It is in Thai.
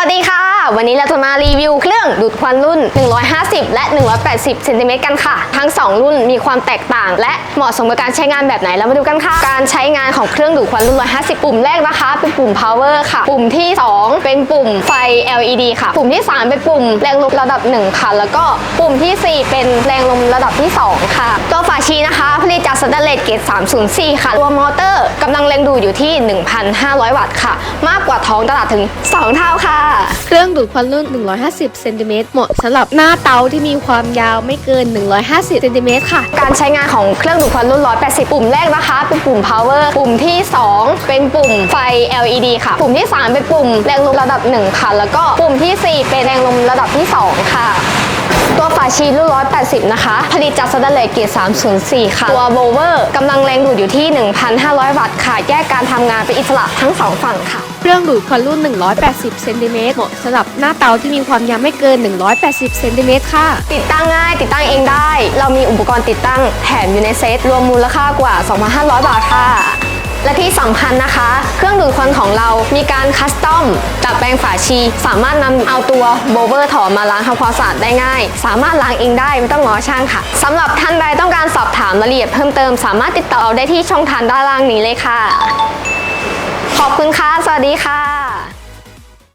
วัสดีค่ะ วันนี้เราจะมารีวิวเครื่องดูดควันรุ่น 150 และ 180เซนติเมตรกันค่ะ ทั้ง 2 รุ่นมีความแตกต่าง และเหมาะสมกับการใช้งานแบบไหนเรามาดูกันค่ะ การใช้งานของเครื่องดูดควันรุ่น 150 ปุ่มแรกนะคะ เป็นปุ่ม power ค่ะ ปุ่มที่ 2 เป็นปุ่มไฟ LED ค่ะ ปุ่มที่ 3 เป็นปุ่มแรงลมระดับ 1 ค่ะ แล้วก็ปุ่มทีสี่4 เป็นแรงลมระดับที่ 2 ค่ะ ตัวฝาชีนะคะผลิต จากสแตนเลสเกรด304 ค่ะ ตัวมอเตอร์กำลังแรงดูดอยู่ที่ 1,500 วัตต์ค่ะ มากกว่าท้องตลาดถึง 2 เท่าค่ะ เครื่องดูดควันรุ่น 150 เซนติเมตรเหมาะสำหรับหน้าเตาที่มีความยาวไม่เกิน 150 เซนติเมตรค่ะ การใช้งานของเครื่องดูดควันรุ่น 180 ปุ่มแรกนะคะ เป็นปุ่ม power ปุ่มที่ 2 เป็นปุ่มไฟ LED ค่ะ ปุ่มที่ 3 เป็นปุ่มแรงลมระดับ 1 ค่ะ แล้วก็ปุ่มทีสี่4 เป็นแรงลมระดับที่ 2 ค่ะ ตัวฝาชีรุ่น180 นะคะ ผลิตจากสแตนเลสเกรด304 ค่ะ ตัวโบเวอร์กำลังแรงดูดอยู่ที่ 1,500 วัตต์ค่ะ แยกการทำงานเป็นอิสระทั้ง 2 ฝั่งค่ะ เครื่องดูดควันรุ่น 180 เซนติเมตรเหมาะสำหรับหน้าเตาที่มีความยาวไม่เกิน 180 เซนติเมตรค่ะ ติดตั้งง่าย ติดตั้งเองได้ เรามีอุปกรณ์ติดตั้งแถมอยู่ในเซตรวมมูลค่ากว่า 2,500 บาทค่ะ และที่สำคัญนะคะ เครื่องดูดควันของเรามีการคัสตอมดัดแปลงฝาชี สามารถนำเอาตัวโบเวอร์ถอดมาล้างทำความสะอาดได้ง่าย สามารถล้างเองได้ไม่ต้องง้อช่างค่ะสำหรับท่านใดต้องการสอบถามรายละเอียดเพิ่มเติม สามารถติดต่อเราได้ที่ช่องทางด้านล่างนี้เลยค่ะ ขอบคุณค่ะ สวัสดีค่ะ